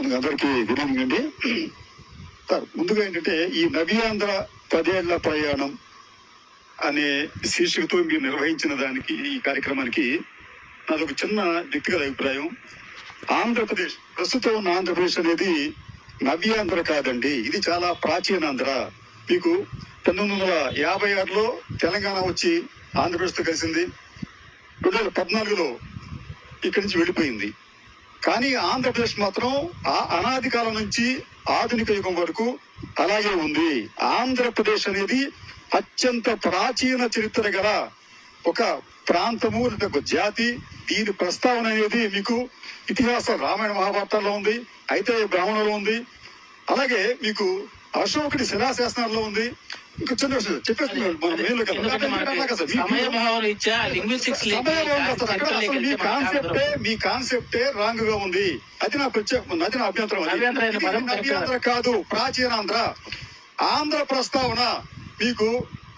అందరికీ good evening అండి. Sir ముందుగా ఏంటంటే ఈ నవ్యాంధ్ర పదేళ్ళ ప్రయాణం అనే శీర్షికతో మీరు నిర్వహించిన దానికి ఈ కార్యక్రమానికి నాది ఒక చిన్న వ్యక్తిగత అభిప్రాయం. ఆంధ్రప్రదేశ్ ప్రస్తుతం ఉన్న ఆంధ్రప్రదేశ్ అనేది నవ్యాంధ్ర కాదండి. ఇది చాలా ప్రాచీన ఆంధ్ర. మీకు పంతొమ్మిది వందల యాభై ఆరులో తెలంగాణ వచ్చి ఆంధ్రప్రదేశ్తో కలిసింది. రెండు వేల పద్నాలుగులో ఇక్కడి నుంచి వెళ్ళిపోయింది. కానీ ఆంధ్రప్రదేశ్ మాత్రం ఆ అనాది కాలం నుంచి ఆధునిక యుగం వరకు అలాగే ఉంది. ఆంధ్రప్రదేశ్ అనేది అత్యంత ప్రాచీన చరిత్ర గల ఒక ప్రాంతము లేదా ఒక జాతి. దీని ప్రస్తావన అనేది మీకు ఇతిహాస రామాయణ మహాభారతాల్లో ఉంది అయితే బ్రాహ్మణంలో ఉంది. అలాగే మీకు అశోకుడి శిలాశాసనాల్లో ఉంది. ఇంకా మనం. మీ- అసలు కాన్సెప్టే మీ కాన్సెప్టే రాంగ్గా ఉంది అది నా ప్రత్యేక అది నా అభ్యంతరం నవ్యాంధ్ర కాదు ప్రాచీనాంధ్ర ఆంధ్ర ప్రస్తావన మీకు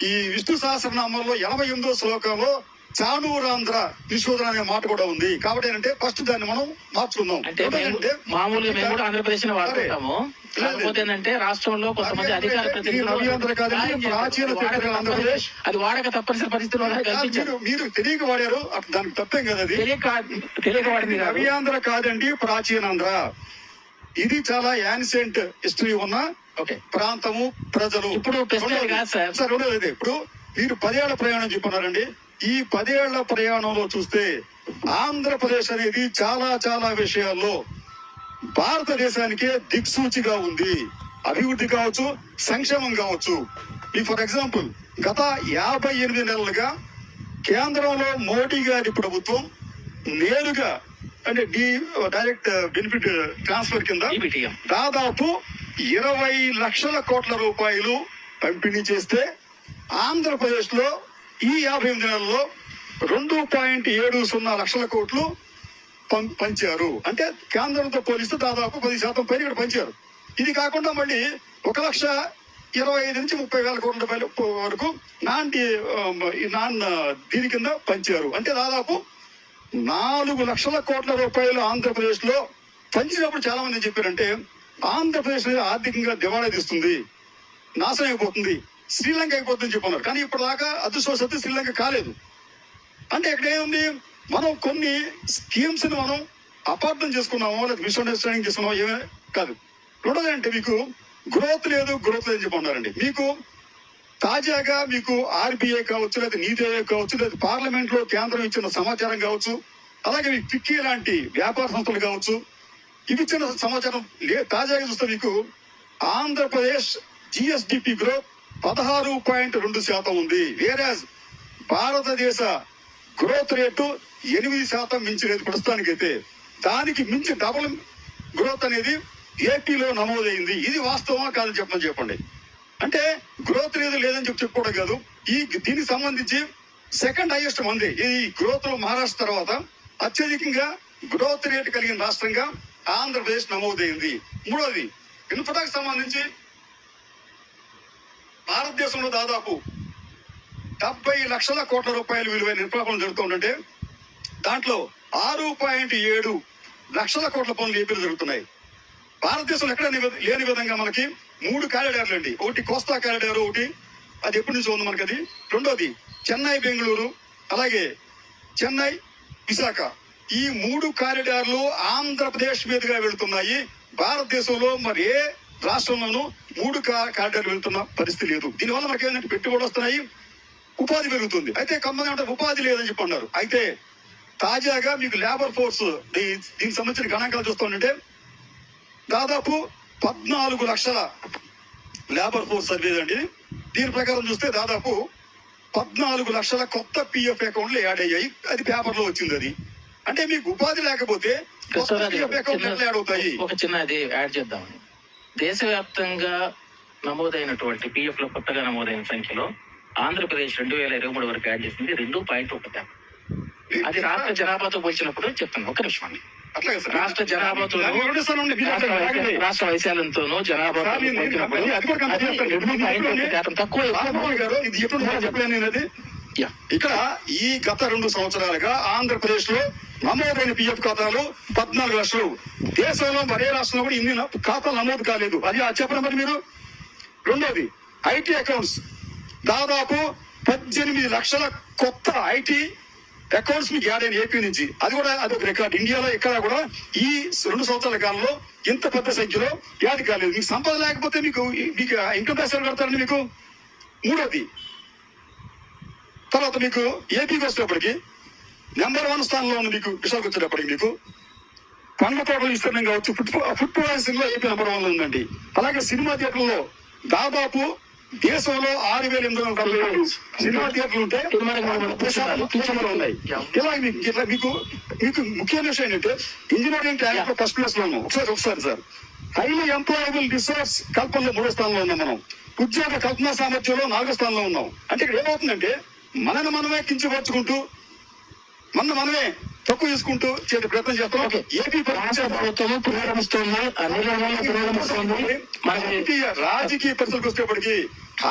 ఈ విష్ణు సహస్రనామంలో ఎనభై ఎనిమిదో శ్లోకంలో చానూరాంధ్ర విశ్వోదన అనే మాట కూడా ఉంది. కాబట్టి ఏంటంటే ఫస్ట్ దాన్ని మనం మార్చుకుందాం. అంటే మామూలుగా మేము కూడా ఆంధ్రప్రదేశ్ వాడుకుంటాము. ఏంటంటే రాష్ట్రంలో కొంతమంది అధికార ఆంధ్రప్రదేశ్. అది వాడక తప్పనిసరి పరిస్థితుల్లో మీరు తెలియక వాడారు దానికి తప్పేం కదా అది. తెలియక వాడింది కాదు. నవ్యాంధ్ర కాదండి ప్రాచీనాంధ్ర ఇది చాలా యాన్సెంట్ హిస్టరీ ఉన్న ఓకే. ప్రాంతము ప్రజలు. ఇప్పుడు సార్. ఇప్పుడు మీరు పదేళ్ళ ప్రయాణం చెప్పన్నారండి ఈ పదేళ్ళ ప్రయాణంలో చూస్తే ఆంధ్రప్రదేశ్ అనేది చాలా చాలా విషయాల్లో భారతదేశానికే దిక్సూచిగా ఉంది. అభివృద్ధి కావచ్చు సంక్షేమం కావచ్చు. ఈ ఫర్ ఎగ్జాంపుల్ గత యాభై ఎనిమిది నెలలుగా కేంద్రంలో మోడీ గారి ప్రభుత్వం నేరుగా అంటే డి డైరెక్ట్ బెనిఫిట్ ట్రాన్స్ఫర్ కింద దాదాపు ఇరవై లక్షల కోట్ల రూపాయలు పంపిణీ చేస్తే ఆంధ్రప్రదేశ్లో ఈ యాభై ఎనిమిది నెలల్లో రెండు పాయింట్ ఏడు సున్నా లక్షల కోట్లు పం- పంచారు. అంటే కేంద్రంతో పోలిస్తే దాదాపు పది శాతం పైన ఇక్కడ పంచారు. ఇది కాకుండా మళ్ళీ ఒక లక్ష ఇరవై ఐదు నుంచి ముప్పై వేల కోట్ల రూపాయల వరకు నాన్ ఈ నాన్ దీని కింద పంచారు. అంటే దాదాపు నాలుగు లక్షల కోట్ల రూపాయలు ఆంధ్రప్రదేశ్లో పంచినప్పుడు చాలా మంది చెప్పారంటే ఆంధ్రప్రదేశ్ ఆర్థికంగా దివాళా తీస్తుంది నాశనం అయిపోతుంది. శ్రీలంక అయిపోతుందని చెప్పన్నారు. కానీ ఇప్పటిదాకా అదృష్టవశాత్తు శ్రీలంక కాలేదు. అంటే ఇక్కడ ఏముంది? మనం కొన్ని స్కీమ్స్ని మనం అపార్థం చేసుకున్నామో లేదా మిస్అండర్స్టాండింగ్ చేసుకున్నామో ఏమే కాదు. రెండోది అంటే మీకు గ్రోత్ లేదు గ్రోత్ లేదని చెప్పన్నారండి మీకు తాజాగా మీకు ఆర్బీఐ కావచ్చు లేదా నీతి ఆయోగ్ కావచ్చు లేదా పార్లమెంట్లో కేంద్రం ఇచ్చిన సమాచారం కావచ్చు అలాగే మీకు పిక్కీ లాంటి వ్యాపార సంస్థలు కావచ్చు ఇవి ఇచ్చిన సమాచారం లే- తాజాగా చూస్తే మీకు ఆంధ్రప్రదేశ్ జిఎస్డిపి గ్రోత్ పదహారు పాయింట్ రెండు శాతం ఉంది. వేరే భారతదేశ గ్రోత్ రేటు ఎనిమిది శాతం మించలేదు ప్రస్తుతానికైతే. దానికి మించి డబుల్ గ్రోత్ అనేది ఏపీలో నమోదైంది. ఇది వాస్తవమా కాదని చెప్పని చెప్పండి. అంటే గ్రోత్ రేటు లేదని చెప్పి చెప్పుకోవడం కాదు. ఈ దీనికి సంబంధించి సెకండ్ హైయెస్ట్ మంది. ఈ గ్రోత్లో మహారాష్ట్ర తర్వాత అత్యధికంగా గ్రోత్ రేట్ కలిగిన రాష్ట్రంగా ఆంధ్రప్రదేశ్ నమోదైంది. మూడోది ఇన్పుటాకు సంబంధించి భారతదేశంలో దాదాపు డెబ్బై లక్షల కోట్ల రూపాయలు విలువైన నిర్మాణం జరుగుతుందంటే దాంట్లో ఆరు పాయింట్ ఏడు లక్షల కోట్ల పనులు ఏపీలో జరుగుతున్నాయి. భారతదేశంలో ఎక్కడ లేని విధంగా మనకి మూడు కారిడార్లు అండి. ఒకటి కోస్తా కారిడార్ ఒకటి అది ఎప్పటి నుంచి ఉంది మనకి అది రెండోది చెన్నై బెంగళూరు అలాగే చెన్నై విశాఖ. ఈ మూడు కారిడార్లు ఆంధ్రప్రదేశ్ మీదుగా వెళుతున్నాయి. భారతదేశంలో మరి ఏ రాష్ట్రంలోనూ మూడు కారిడార్లు వెళ్తున్న పరిస్థితి లేదు. దీనివల్ల మనకి ఏంటంటే పెట్టుబడులు వస్తున్నాయి ఉపాధి పెరుగుతుంది. అయితే కొంతమంది అంటే ఉపాధి లేదని చెప్పి అన్నారు. అయితే తాజాగా మీకు లేబర్ ఫోర్స్ దీనికి సంబంధించిన గణాంకాలు చూస్తుంటే దాదాపు పద్నాలుగు లక్షల లేబర్ ఫోర్స్ సర్వే అండి. దీని ప్రకారం చూస్తే దాదాపు పద్నాలుగు లక్షల కొత్త పిఎఫ్ అకౌంట్లు యాడ్ అయ్యాయి. అది పేపర్లో వచ్చింది అది. అంటే మీకు ఉపాధి లేకపోతే పిఎఫ్ అకౌంట్లు ఎట్లా యాడ్ అవుతాయి? ఒక చిన్న అది యాడ్ చేద్దామని దేశవ్యాప్తంగా నమోదైనటువంటి పిఎఫ్లో కొత్తగా నమోదైన సంఖ్యలో ఆంధ్రప్రదేశ్ రెండు వేల ఇరవై మూడు వరకు యాడ్ చేసింది. రెండు పాయింట్ ఒకటి అది రాష్ట్ర జనాభాతో పోల్చినప్పుడు చెప్తాను ఒక నిమిషం అండి. రాష్ట్ర జనాభాతో రాష్ట్ర వైశాల్యంతోనూ జనాభా తక్కువ. ఇక్కడ ఈ గత రెండు సంవత్సరాలుగా ఆంధ్రప్రదేశ్లో నమోదైన పిఎఫ్ ఖాతాలు పద్నాలుగు లక్షలు. దేశంలో మరే రాష్ట్రంలో కూడా ఇన్ని ఖాతాలు నమోదు కాలేదు. అది ఆ చెప్పండి మరి మీరు? రెండోది ఐటీ అకౌంట్స్. దాదాపు పద్దెనిమిది లక్షల కొత్త ఐటీ అకౌంట్స్ మీకు యాడ్ అయిన ఏపీ నుంచి. అది కూడా అది ఒక రికార్డ్. ఇండియాలో ఎక్కడ కూడా ఈ రెండు సంవత్సరాల కాలంలో ఇంత పెద్ద సంఖ్యలో యాడ్ కాలేదు. మీకు సంపద లేకపోతే మీకు మీకు ఇన్కమ్ ట్యాక్స్ ఎవరు కడతారండి మీకు? మూడోది తర్వాత మీకు ఏపీకి వచ్చినప్పటికీ నెంబర్ వన్ స్థానంలో ఉంది మీకు విశాఖ వచ్చేటప్పటికి మీకు. పండ్ల తోటలు విస్తీర్ణం కావచ్చు. ఫుడ్ ఫుడ్ ప్రాసెసింగ్లో ఏపీ నెంబర్ వన్ ఉందండి. అలాగే సినిమా థియేటర్లో దాదాపు దేశంలో ఆరు వేల ఎనిమిది వందల సినిమా థియేటర్లు ఉంటే ఉన్నాయి. ఇలా మీకు ఇట్లా మీకు మీకు ముఖ్యమైన విషయం ఏంటంటే ఇంజనీరింగ్ టాలెంట్లో ఫస్ట్ ప్లేస్లో ఉన్నాం. ఒకసారి ఒకసారి సార్. హైలీ ఎంప్లాయబుల్ రిసోర్స్ కల్పనలో మూడో స్థానంలో ఉన్నాం మనం. ఉద్యోగ కల్పన సామర్థ్యంలో నాలుగో స్థానంలో ఉన్నాం. అంటే ఇక్కడ ఏమవుతుందంటే మనని మనమే కించపరుచుకుంటూ మన మనమే తక్కువ చేసుకుంటూ చేసే ప్రయత్నం చేస్తాం ఏపీ పునరమిస్తుంది పునరమిస్తుంది మనకి రాజకీయ పరిస్థితులకు వచ్చేప్పటికి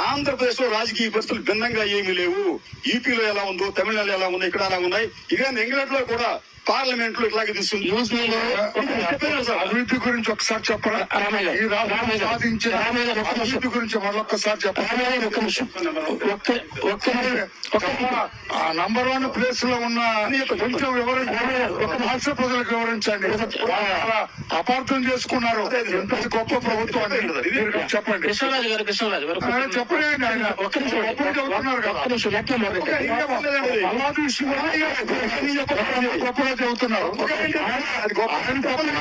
ఆంధ్రప్రదేశ్లో రాజకీయ పరిస్థితులు భిన్నంగా ఏమీ లేవు. యూపీలో ఎలా ఉందో తమిళనాడులో ఎలా ఉందో ఇక్కడ ఎలా ఉన్నాయి? ఇక ఇంగ్లాండ్లో కూడా పార్లమెంట్లో ఇట్లాగే తీసుకుంది. అభివృద్ధి గురించి ఒకసారి చెప్పరా? గారు, ఈ రాష్ట్రం రామయ్య గారు, సాధించే రామయ్య గారు, ఒక్క నిమిషం. అభివృద్ధి గురించి మరొకసారి చెప్పరా నంబర్ వన్ ప్లేస్లో ఉన్న కొంచెం వివరించండి రాష్ట్ర ప్రజలకు వివరించండి. అపార్థం చేసుకున్నారు. ఎంత గొప్ప ప్రభుత్వం చెప్పండి. కృష్ణరాజు గారు కృష్ణరాజు గారు. చెప్పండి ఆయన. చెబుతున్నారు కదా. కూడా చెబుతున్నారు అది గొప్ప చెప్పండి.